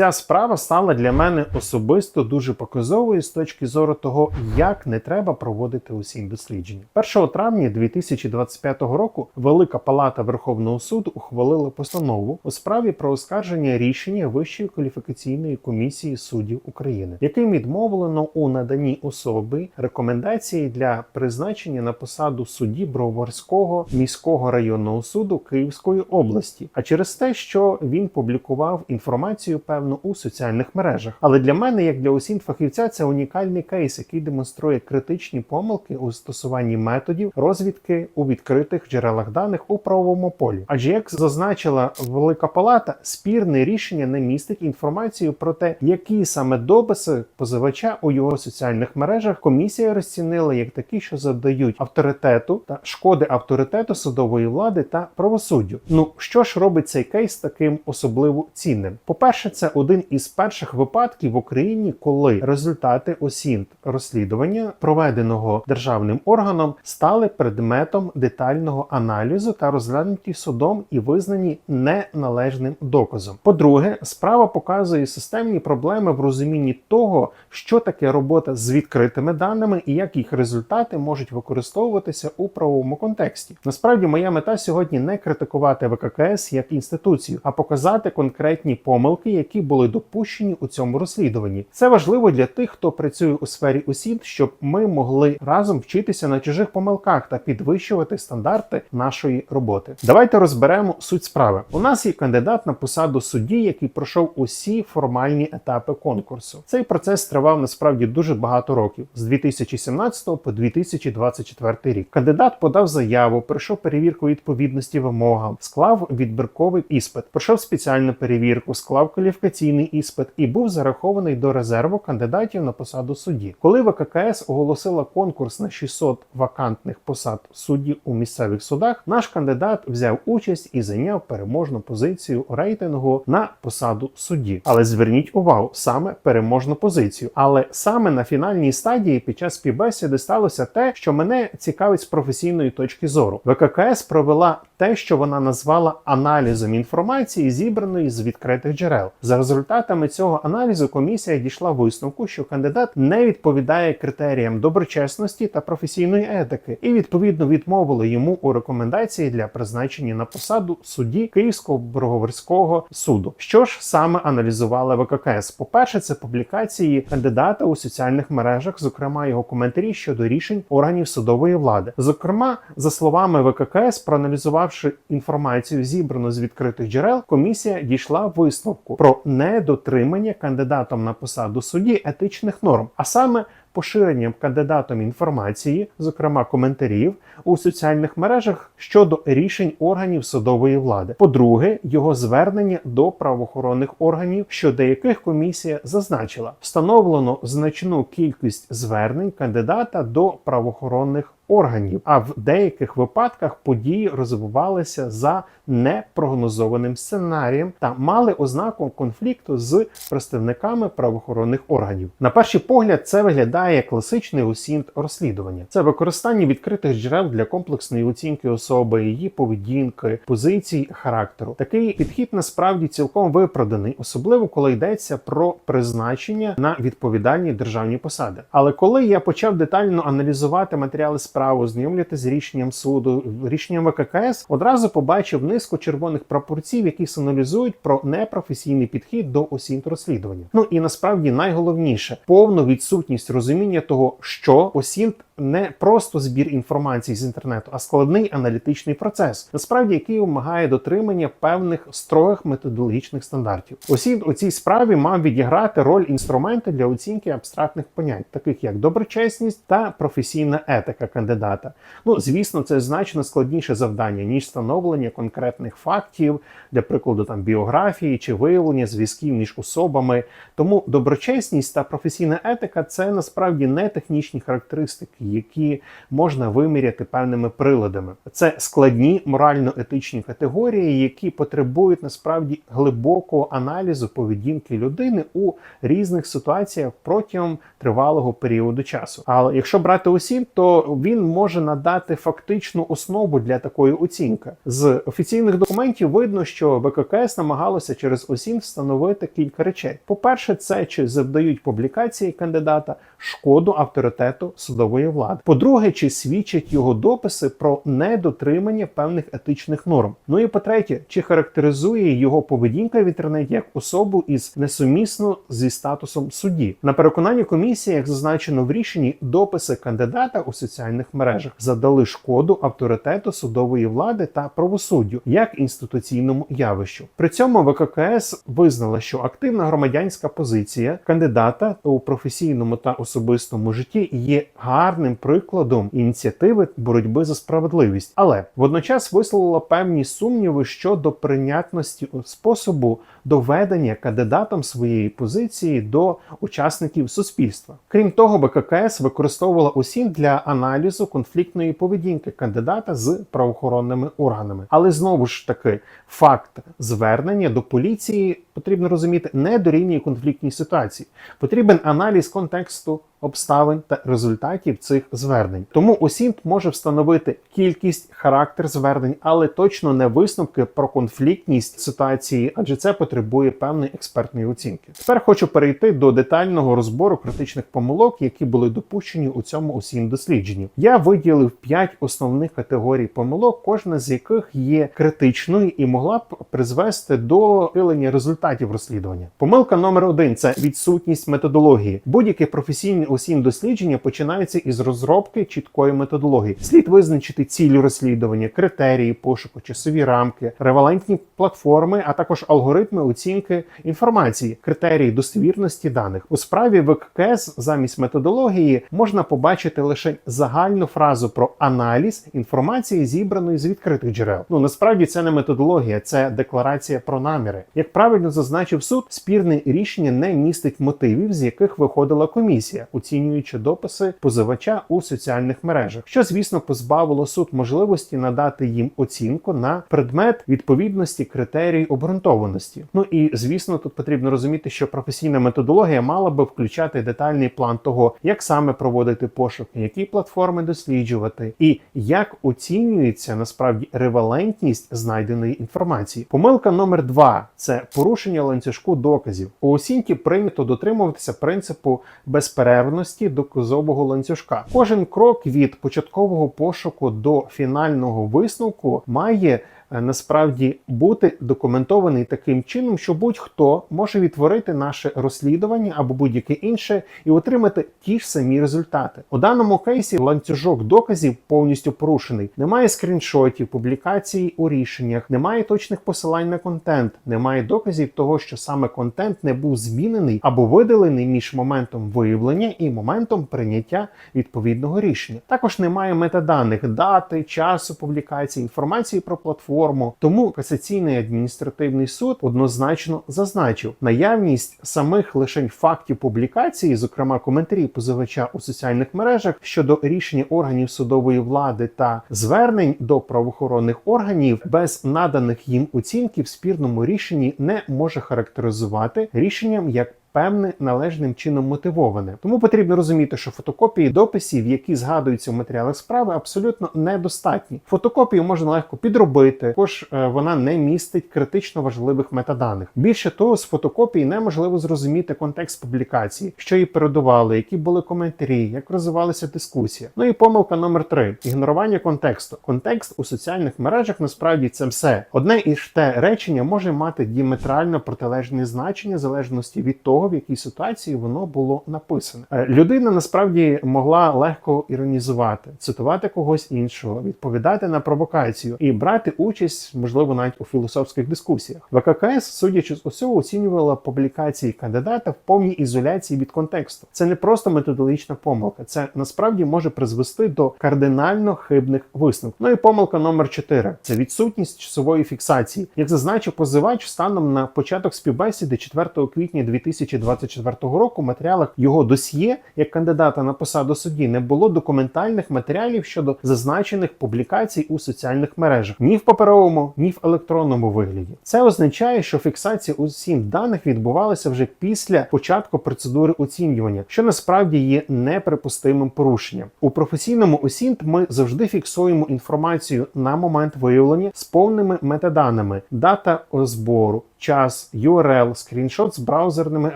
Ця справа стала для мене особисто дуже показовою з точки зору того, як не треба проводити усім дослідження. 1 травня 2025 року Велика Палата Верховного суду ухвалила постанову у справі про оскарження рішення Вищої кваліфікаційної комісії суддів України, яким відмовлено у наданні особи рекомендації для призначення на посаду судді Броварського міського районного суду Київської області, а через те, що він публікував інформацію певно у соціальних мережах. Але для мене, як для усім фахівця, це унікальний кейс, який демонструє критичні помилки у застосуванні методів розвідки у відкритих джерелах даних у правовому полі. Адже як зазначила Велика Палата, спірне рішення не містить інформацію про те, які саме дописи позивача у його соціальних мережах комісія розцінила як такі, що завдають авторитету та шкоди авторитету судової влади та правосуддю. Ну що ж робить цей кейс таким особливо цінним? По-перше, це один із перших випадків в Україні, коли результати осінт розслідування, проведеного державним органом, стали предметом детального аналізу та розглянуті судом і визнані неналежним доказом. По-друге, справа показує системні проблеми в розумінні того, що таке робота з відкритими даними і як їх результати можуть використовуватися у правовому контексті. Насправді, моя мета сьогодні не критикувати ВККС як інституцію, а показати конкретні помилки, які були допущені у цьому розслідуванні. Це важливо для тих, хто працює у сфері осіб, щоб ми могли разом вчитися на чужих помилках та підвищувати стандарти нашої роботи. Давайте розберемо суть справи. У нас є кандидат на посаду судді, який пройшов усі формальні етапи конкурсу. Цей процес тривав насправді дуже багато років з 2017 по 2024 рік. Кандидат подав заяву, пройшов перевірку відповідності вимогам, склав відбірковий іспит, пройшов спеціальну перевірку, склав кваліфікаційний іспит і був зарахований до резерву кандидатів на посаду судді. Коли ВККС оголосила конкурс на 600 вакантних посад суддів у місцевих судах, наш кандидат взяв участь і зайняв переможну позицію рейтингу на посаду судді. Але зверніть увагу саме переможну позицію. Але саме на фінальній стадії під час співбесіди сталося те, що мене цікавить з професійної точки зору. ВККС провела те, що вона назвала аналізом інформації, зібраної з відкритих джерел. За результатами цього аналізу комісія дійшла висновку, що кандидат не відповідає критеріям доброчесності та професійної етики, і відповідно відмовили йому у рекомендації для призначення на посаду судді Київського Броговерського суду. Що ж саме аналізувала ВККС? По перше, це публікації кандидата у соціальних мережах, зокрема його коментарі щодо рішень органів судової влади. Зокрема, за словами ВККС, проаналізувавши інформацію, зібрану з відкритих джерел, комісія дійшла висновку про недотримання кандидатом на посаду судді етичних норм, а саме поширенням кандидатом інформації, зокрема коментарів, у соціальних мережах щодо рішень органів судової влади. По-друге, його звернення до правоохоронних органів, щодо яких комісія зазначила, встановлено значну кількість звернень кандидата до правоохоронних органів, а в деяких випадках події розвивалися за непрогнозованим сценарієм та мали ознаку конфлікту з представниками правоохоронних органів. На перший погляд, це виглядає як класичний усінт розслідування. Це використання відкритих джерел для комплексної оцінки особи, її поведінки, позицій, характеру. Такий підхід насправді цілком виправданий, особливо коли йдеться про призначення на відповідальні державні посади. Але коли я почав детально аналізувати матеріали справи, знайомлювати з рішенням суду, рішенням ВККС, одразу побачив низку червоних прапорців, які сигналізують про непрофесійний підхід до осінь розслідування. Ну і насправді найголовніше повну відсутність розуміння того, що осінт не просто збір інформації з інтернету, а складний аналітичний процес, насправді який вимагає дотримання певних строгих методологічних стандартів. Осінт у цій справі мав відіграти роль інструменту для оцінки абстрактних понять, таких як доброчесність та професійна етика кандидата. Ну, звісно, це значно складніше завдання ніж встановлення конкретних фактів, для прикладу там біографії чи виявлення зв'язків між особами. Тому доброчесність та професійна етика це насправді не технічні характеристики які можна виміряти певними приладами. Це складні морально-етичні категорії, які потребують насправді глибокого аналізу поведінки людини у різних ситуаціях протягом тривалого періоду часу. Але якщо брати осінь, то він може надати фактичну основу для такої оцінки. З офіційних документів видно, що ВККС намагалося через осінь встановити кілька речей. По-перше, це чи завдають публікації кандидата шкоду авторитету судової влади. По-друге, чи свідчать його дописи про недотримання певних етичних норм. Ну і по-третє, чи характеризує його поведінка в інтернеті як особу із несумісно зі статусом судді. На переконання комісії, як зазначено в рішенні, дописи кандидата у соціальних мережах задали шкоду авторитету судової влади та правосуддю як інституційному явищу. При цьому ВККС визнала, що активна громадянська позиція кандидата у професійному та особистому житті є гарним прикладом ініціативи боротьби за справедливість, але водночас висловила певні сумніви щодо прийнятності способу доведення кандидатом своєї позиції до учасників суспільства. Крім того, БККС використовувала усім для аналізу конфліктної поведінки кандидата з правоохоронними органами. Але знову ж таки, факт звернення до поліції потрібно розуміти не дорівнює конфліктній ситуації. Потрібен аналіз контексту. Обставин та результатів цих звернень. Тому ОСІНТ може встановити кількість, характер звернень, але точно не висновки про конфліктність ситуації, адже це потребує певної експертної оцінки. Тепер хочу перейти до детального розбору критичних помилок, які були допущені у цьому осін дослідженні. Я виділив 5 основних категорій помилок, кожна з яких є критичною і могла б призвести до пилення результатів розслідування. Помилка номер один це відсутність методології. Будь-яке професійне осінь дослідження починається із розробки чіткої методології. Слід визначити цілі розслідування, критерії пошуку, часові рамки, ревалентні платформи, а також алгоритми оцінки інформації, критерії достовірності даних. У справі ВККС замість методології можна побачити лише загальну фразу про аналіз інформації, зібраної з відкритих джерел. Ну насправді це не методологія, це декларація про наміри. Як правильно зазначив суд, спірне рішення не містить мотивів, з яких виходила комісія оцінюючи дописи позивача у соціальних мережах, що звісно позбавило суд можливості надати їм оцінку на предмет відповідності критерій обґрунтованості. Ну і звісно, тут потрібно розуміти, що професійна методологія мала би включати детальний план того, як саме проводити пошуки, які платформи досліджувати, і як оцінюється насправді ревалентність знайденої інформації. Помилка номер два це порушення ланцюжку доказів. У осінті прийнято дотримуватися принципу безперервності доказового ланцюжка. Кожен крок від початкового пошуку до фінального висновку має насправді бути документований таким чином, що будь-хто може відтворити наше розслідування або будь-яке інше і отримати ті ж самі результати. У даному кейсі ланцюжок доказів повністю порушений. Немає скріншотів, публікацій у рішеннях, немає точних посилань на контент, немає доказів того, що саме контент не був змінений або видалений між моментом виявлення і моментом прийняття відповідного рішення. Також немає метаданих дати, часу публікації, інформації про платформу форму. Тому касаційний адміністративний суд однозначно зазначив наявність самих лише фактів публікації, зокрема коментарі позивача у соціальних мережах щодо рішення органів судової влади та звернень до правоохоронних органів без наданих їм оцінки в спірному рішенні не може характеризувати рішенням як певне належним чином мотивоване. Тому потрібно розуміти, що фотокопії дописів, які згадуються в матеріалах справи, абсолютно недостатні. Фотокопію можна легко підробити, також е, вона не містить критично важливих метаданих. Більше того, з фотокопії неможливо зрозуміти контекст публікації, що її передували, які були коментарі, як розвивалася дискусія. Ну і помилка номер три: ігнорування контексту. Контекст у соціальних мережах насправді це все. Одне і ж те речення може мати діаметрально протилежне значення в залежності від того того, в якій ситуації воно було написане. Е, людина насправді могла легко іронізувати, цитувати когось іншого, відповідати на провокацію і брати участь, можливо, навіть у філософських дискусіях. ВККС, судячи з усього, оцінювала публікації кандидата в повній ізоляції від контексту. Це не просто методологічна помилка, це насправді може призвести до кардинально хибних висновків. Ну і помилка номер 4 – це відсутність часової фіксації. Як зазначив позивач, станом на початок співбесіди 4 квітня 2000 2024 року в матеріалах його досьє як кандидата на посаду судді не було документальних матеріалів щодо зазначених публікацій у соціальних мережах ні в паперовому, ні в електронному вигляді. Це означає, що фіксація усім даних відбувалася вже після початку процедури оцінювання, що насправді є неприпустимим порушенням. У професійному ОСІНТ ми завжди фіксуємо інформацію на момент виявлення з повними метаданими, дата збору, час, URL, скріншот з браузерними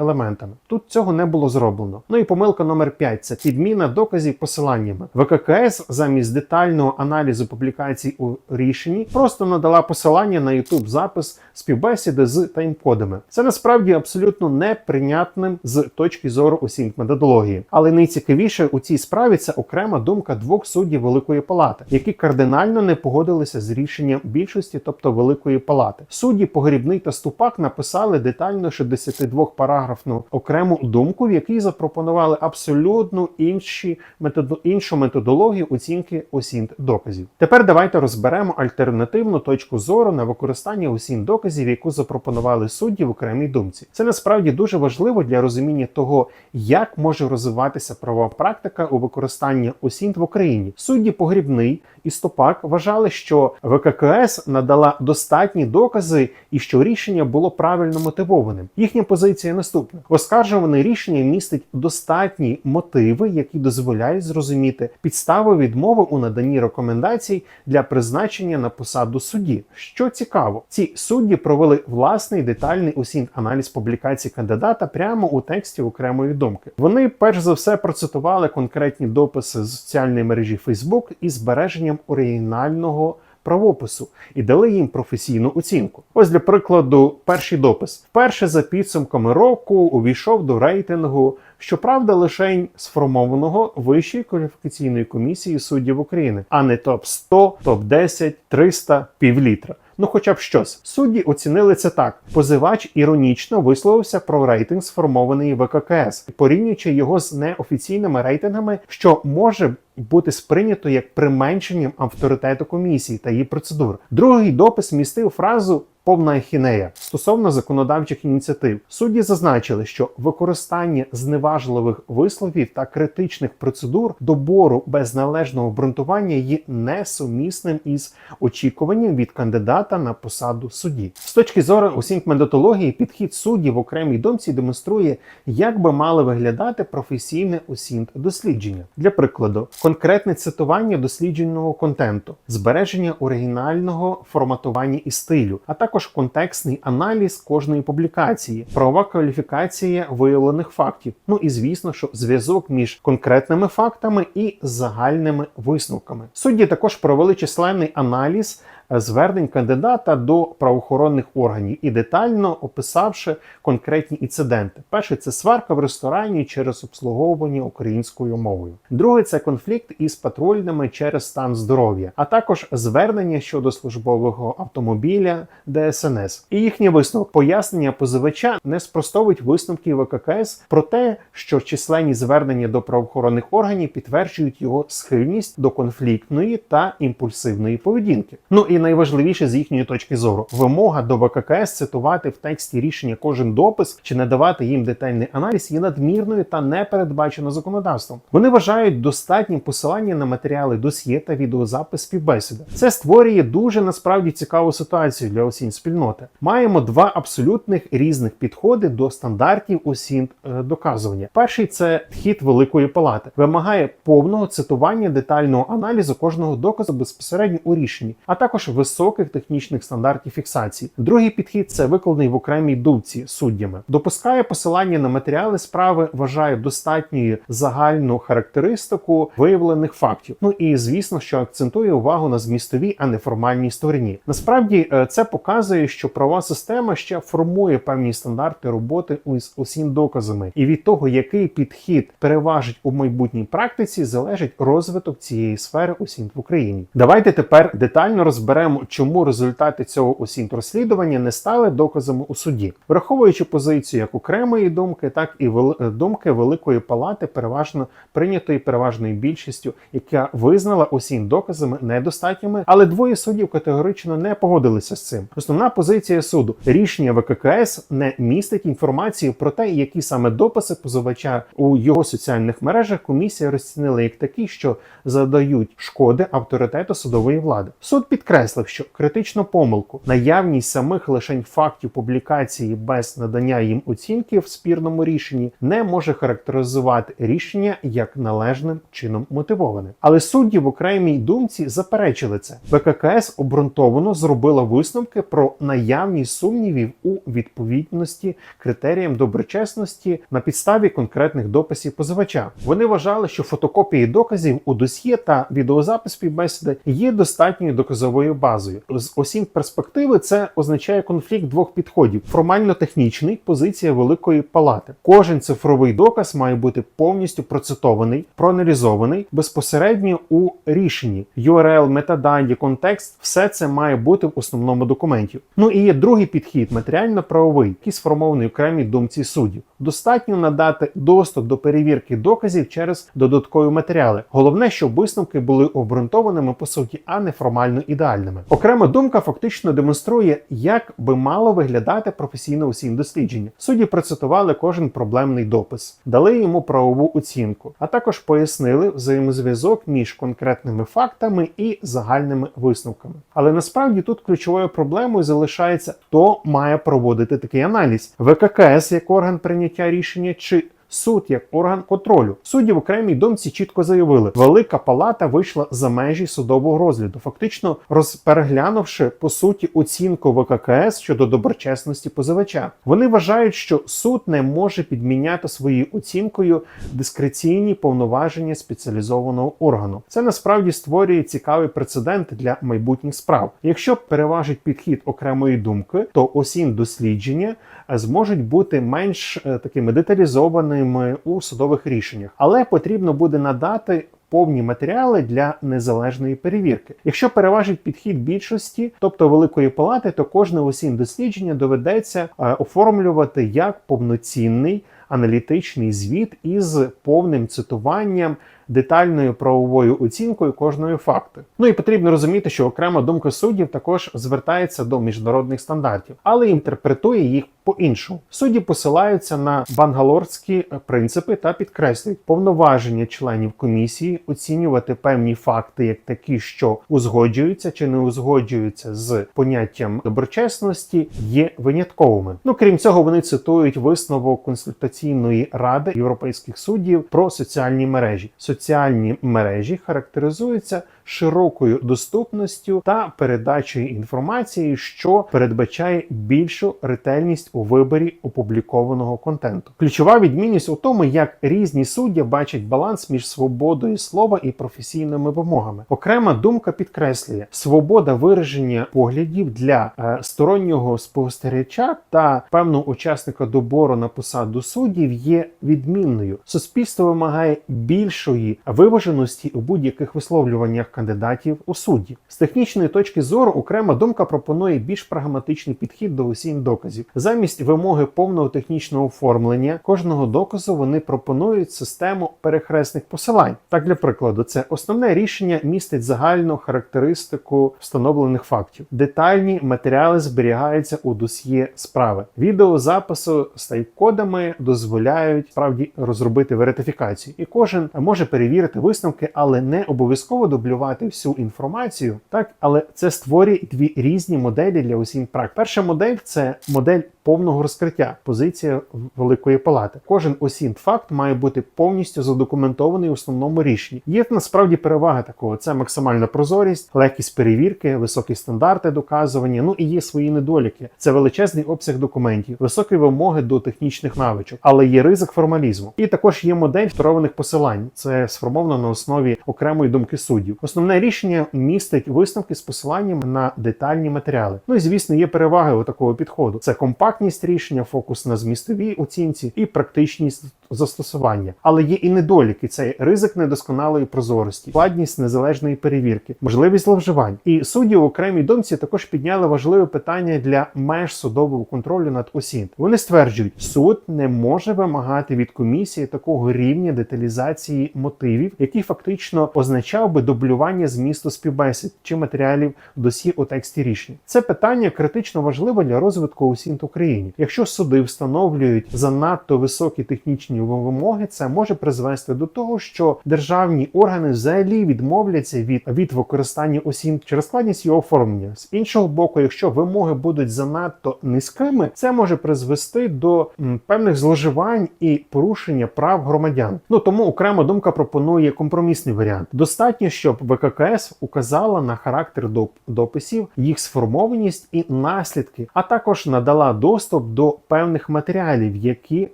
елементами. Тут цього не було зроблено. Ну і помилка номер 5 – це підміна доказів посиланнями. ВККС замість детального аналізу публікацій у рішенні просто надала посилання на YouTube запис співбесіди з таймкодами. Це насправді абсолютно неприйнятним з точки зору осінь методології. Але найцікавіше у цій справі це окрема думка двох суддів Великої Палати, які кардинально не погодилися з рішенням більшості, тобто Великої Палати. Судді Погрібний та Ступак написали детально 62 параграфну окрему думку, в якій запропонували абсолютно інші методу, іншу методологію оцінки осінт доказів. Тепер давайте розберемо альтернативну точку зору на використання осінт доказів, яку запропонували судді в окремій думці. Це насправді дуже важливо для розуміння того, як може розвиватися правова практика у використанні осінт в Україні. Судді Погрібний і Стопак вважали, що ВККС надала достатні докази і що рішення було правильно мотивованим. Їхня позиція наступна: оскаржуване рішення містить достатні мотиви, які дозволяють зрозуміти підстави відмови у наданні рекомендацій для призначення на посаду судді. Що цікаво, ці судді провели власний детальний осінь аналіз публікацій кандидата прямо у тексті окремої думки. Вони перш за все процитували конкретні дописи з соціальної мережі Facebook із збереженням оригінального правопису і дали їм професійну оцінку. Ось для прикладу, перший допис. Вперше за підсумками року увійшов до рейтингу, щоправда, лише сформованого Вищої кваліфікаційної комісії суддів України, а не топ 100, топ 10, 300, півлітра. Ну, хоча б щось. Судді оцінили це так. Позивач іронічно висловився про рейтинг, сформований ВККС, порівнюючи його з неофіційними рейтингами, що може бути сприйнято як применшенням авторитету комісії та її процедур. Другий допис містив фразу. Повна ахінея стосовно законодавчих ініціатив судді зазначили, що використання зневажливих висловів та критичних процедур добору без належного обґрунтування є несумісним із очікуванням від кандидата на посаду судді. З точки зору осінь методології, підхід судді в окремій думці демонструє, як би мали виглядати професійне осінт дослідження. Для прикладу, конкретне цитування дослідженого контенту, збереження оригінального форматування і стилю, а також також контекстний аналіз кожної публікації, правова кваліфікація виявлених фактів. Ну і звісно, що зв'язок між конкретними фактами і загальними висновками. Судді також провели численний аналіз. Звернень кандидата до правоохоронних органів і детально описавши конкретні інциденти. Перший це сварка в ресторані через обслуговування українською мовою. Другий це конфлікт із патрульними через стан здоров'я, а також звернення щодо службового автомобіля ДСНС. І їхній висновок пояснення позивача не спростовують висновки ВККС про те, що численні звернення до правоохоронних органів підтверджують його схильність до конфліктної та імпульсивної поведінки. Ну і найважливіше з їхньої точки зору вимога до ВККС цитувати в тексті рішення кожен допис чи надавати їм детальний аналіз є надмірною та не передбачено законодавством. Вони вважають достатнім посилання на матеріали досьє та відеозапис співбесіди. Це створює дуже насправді цікаву ситуацію для осінь спільноти. Маємо два абсолютних різних підходи до стандартів осінь е, доказування. Перший це підхід Великої Палати, вимагає повного цитування детального аналізу кожного доказу безпосередньо у рішенні, а також високих технічних стандартів фіксації. Другий підхід це викладений в окремій думці суддями. Допускає посилання на матеріали справи, вважає достатньою загальну характеристику виявлених фактів. Ну і звісно, що акцентує увагу на змістовій, а не формальній стороні. Насправді е, це показує, що права система ще формує певні стандарти роботи з усім доказами, і від того, який підхід переважить у майбутній практиці, залежить розвиток цієї сфери усім в Україні. Давайте тепер детально розберемо розберемо, чому результати цього осінь розслідування не стали доказами у суді, враховуючи позицію як окремої думки, так і вели- думки Великої Палати, переважно прийнятої переважною більшістю, яка визнала осінь доказами недостатніми, але двоє суддів категорично не погодилися з цим. Основна позиція суду рішення ВККС не містить інформацію про те, які саме дописи позивача у його соціальних мережах комісія розцінила як такі, що задають шкоди авторитету судової влади. Суд підкреслив, що критичну помилку, наявність самих лишень фактів публікації без надання їм оцінки в спірному рішенні не може характеризувати рішення як належним чином мотивоване. Але судді в окремій думці заперечили це. ВККС обґрунтовано зробила висновки про наявність сумнівів у відповідності критеріям доброчесності на підставі конкретних дописів позивача. Вони вважали, що фотокопії доказів у досьє та відеозапис співбесіди є достатньою доказовою базою. З осінь перспективи це означає конфлікт двох підходів: формально-технічний позиція Великої Палати. Кожен цифровий доказ має бути повністю процитований, проаналізований безпосередньо у рішенні. URL, метадані, контекст все це має бути в основному документі. Ну і є другий підхід матеріально-правовий, який сформований окремій думці суддів. Достатньо надати доступ до перевірки доказів через додаткові матеріали. Головне, щоб висновки були обґрунтованими по суті, а не формально ідеальними. Окрема думка фактично демонструє, як би мало виглядати професійне усім дослідження. Судді процитували кожен проблемний допис, дали йому правову оцінку, а також пояснили взаємозв'язок між конкретними фактами і загальними висновками. Але насправді тут ключовою проблемою залишається, хто має проводити такий аналіз: ВККС як орган прийняття рішення чи Суд як орган контролю. Судді в окремій думці чітко заявили, велика палата вийшла за межі судового розгляду, фактично розпереглянувши по суті оцінку ВККС щодо доброчесності позивача. Вони вважають, що суд не може підміняти своєю оцінкою дискреційні повноваження спеціалізованого органу. Це насправді створює цікавий прецедент для майбутніх справ. Якщо переважить підхід окремої думки, то осінь дослідження зможуть бути менш е, такими деталізованими у судових рішеннях, але потрібно буде надати. Повні матеріали для незалежної перевірки. Якщо переважить підхід більшості, тобто великої палати, то кожне осінь дослідження доведеться е, оформлювати як повноцінний аналітичний звіт із повним цитуванням. Детальною правовою оцінкою кожної факти. Ну і потрібно розуміти, що окрема думка суддів також звертається до міжнародних стандартів, але інтерпретує їх по-іншому. Судді посилаються на бангалорські принципи та підкреслюють повноваження членів комісії оцінювати певні факти як такі, що узгоджуються чи не узгоджуються з поняттям доброчесності, є винятковими. Ну крім цього, вони цитують висновок консультаційної ради європейських суддів про соціальні мережі. Соціальні мережі характеризуються широкою доступністю та передачею інформації, що передбачає більшу ретельність у виборі опублікованого контенту. Ключова відмінність у тому, як різні судді бачать баланс між свободою слова і професійними вимогами. Окрема думка підкреслює свобода вираження поглядів для е, стороннього спостерігача та певного учасника добору на посаду суддів є відмінною. Суспільство вимагає більшої виваженості у будь-яких висловлюваннях кандидатів у судді. З технічної точки зору окрема думка пропонує більш прагматичний підхід до усім доказів. Замість вимоги повного технічного оформлення кожного доказу вони пропонують систему перехресних посилань. Так, для прикладу, це основне рішення містить загальну характеристику встановлених фактів. Детальні матеріали зберігаються у досьє справи. Відеозапису з тайп-кодами дозволяють справді розробити верифікацію, і кожен може перевірити висновки, але не обов'язково дублювати всю інформацію. Так, але це створює дві різні моделі для усіх прак. Перша модель це модель повного розкриття, позиція Великої Палати. Кожен осінь факт має бути повністю задокументований у основному рішенні. Є насправді перевага такого: це максимальна прозорість, легкість перевірки, високі стандарти доказування. Ну і є свої недоліки. Це величезний обсяг документів, високі вимоги до технічних навичок, але є ризик формалізму. І також є модель второваних посилань. Це сформовано на основі окремої думки суддів. Основне рішення містить висновки з посиланням на детальні матеріали. Ну і звісно, є переваги у такого підходу. Це компактність рішення, фокус на змістовій оцінці і практичність застосування, але є і недоліки: це ризик недосконалої прозорості, складність незалежної перевірки, можливість зловживань. І судді в окремій думці також підняли важливе питання для меж судового контролю над ОСІНТ. Вони стверджують, суд не може вимагати від комісії такого рівня деталізації мотивів, який фактично означав би дублювання змісту співбесід чи матеріалів досі у тексті рішення. Це питання критично важливе для розвитку ОСІНТ в Україні. Якщо суди встановлюють занадто високі технічні вимоги, це може призвести до того, що державні органи взагалі відмовляться від, від використання ОСІНТ через складність його оформлення. З іншого боку, якщо вимоги будуть занадто низькими, це може призвести до м, певних зловживань і порушення прав громадян. Ну тому окрема думка пропонує компромісний варіант. Достатньо, щоб ВККС указала на характер доп- дописів, їх сформованість і наслідки, а також надала доступ до певних матеріалів, які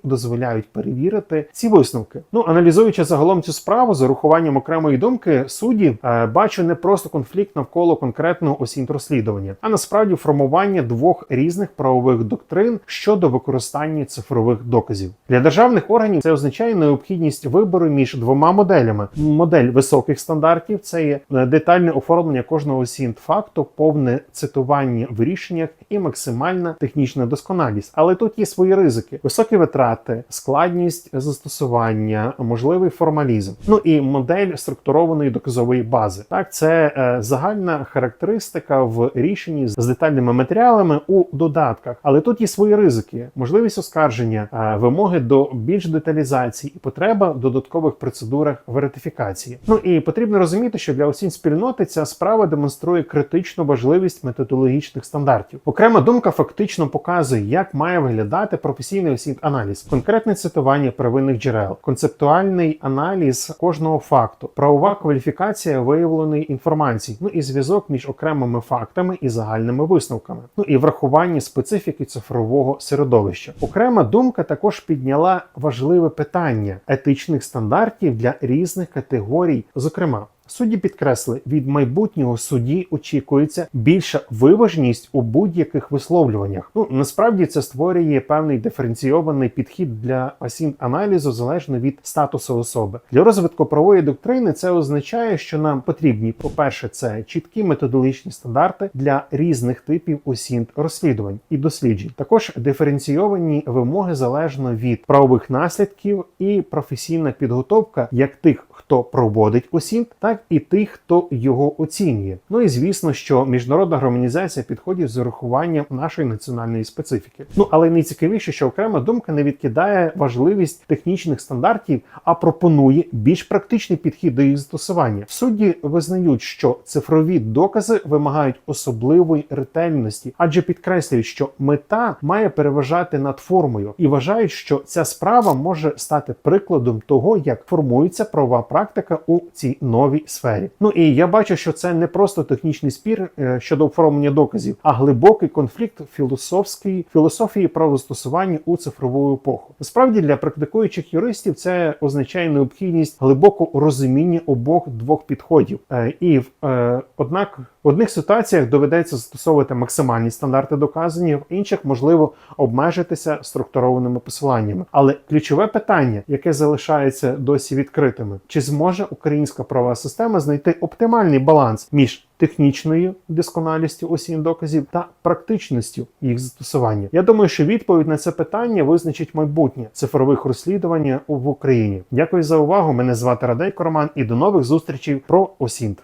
дозволяють перевірити ці висновки. Ну аналізуючи загалом цю справу з урахуванням окремої думки суддів, е, бачу не просто конфлікт навколо конкретного осінь розслідування, а насправді формування двох різних правових доктрин щодо використання цифрових доказів для державних органів. Це означає необхідність вибору між двома моделями: модель високих стандартів це є е, детальне оформлення кожного осінт факту, повне цитування в рішеннях і максимальна технічна досконалість. Але тут є свої ризики: високі витрати, складність застосування, можливий формалізм. Ну і модель структурованої доказової бази. Так, це е, загальна характеристика в рішенні з детальними матеріалами у додатках. Але тут є свої ризики, можливість оскарження, е, вимоги до більш деталізації і потреба в додаткових процедурах верифікації. Ну і потрібно розуміти, що для осінь спільноти ця справа демонструє критичну важливість методологічних стандартів. Окрема думка фактично показує, як має виглядати професійний осінь аналіз, конкретне цитування первинних джерел, концептуальний аналіз кожного факту, правова кваліфікація виявленої інформації, ну і зв'язок між окремими фактами і загальними висновками, ну і врахування специфіки цифрового середовища. Окрема думка також підняла важливе питання етичних стандартів для різних категорій, зокрема. Судді підкресли, від майбутнього судді очікується більша виваженість у будь-яких висловлюваннях. Ну насправді це створює певний диференційований підхід для осін аналізу залежно від статусу особи. Для розвитку правової доктрини це означає, що нам потрібні, по-перше, це чіткі методологічні стандарти для різних типів осінт розслідувань і досліджень. Також диференційовані вимоги залежно від правових наслідків і професійна підготовка як тих, хто проводить осінт, так і тих, хто його оцінює. Ну і звісно, що міжнародна гармонізація підходів з урахуванням нашої національної специфіки. Ну але найцікавіше, що окрема думка не відкидає важливість технічних стандартів, а пропонує більш практичний підхід до їх застосування. Судді визнають, що цифрові докази вимагають особливої ретельності, адже підкреслюють, що мета має переважати над формою, і вважають, що ця справа може стати прикладом того, як формується правова практика у цій новій сфері. Ну і я бачу, що це не просто технічний спір е, щодо оформлення доказів, а глибокий конфлікт філософської філософії правозастосування у цифрову епоху. Насправді для практикуючих юристів це означає необхідність глибокого розуміння обох двох підходів. Е, І е, однак в одних ситуаціях доведеться застосовувати максимальні стандарти доказання, в інших можливо обмежитися структурованими посиланнями. Але ключове питання, яке залишається досі відкритими, чи зможе українська права система знайти оптимальний баланс між технічною досконалістю осінь доказів та практичністю їх застосування? Я думаю, що відповідь на це питання визначить майбутнє цифрових розслідувань в Україні. Дякую за увагу. Мене звати Радейко Роман і до нових зустрічей про осінт.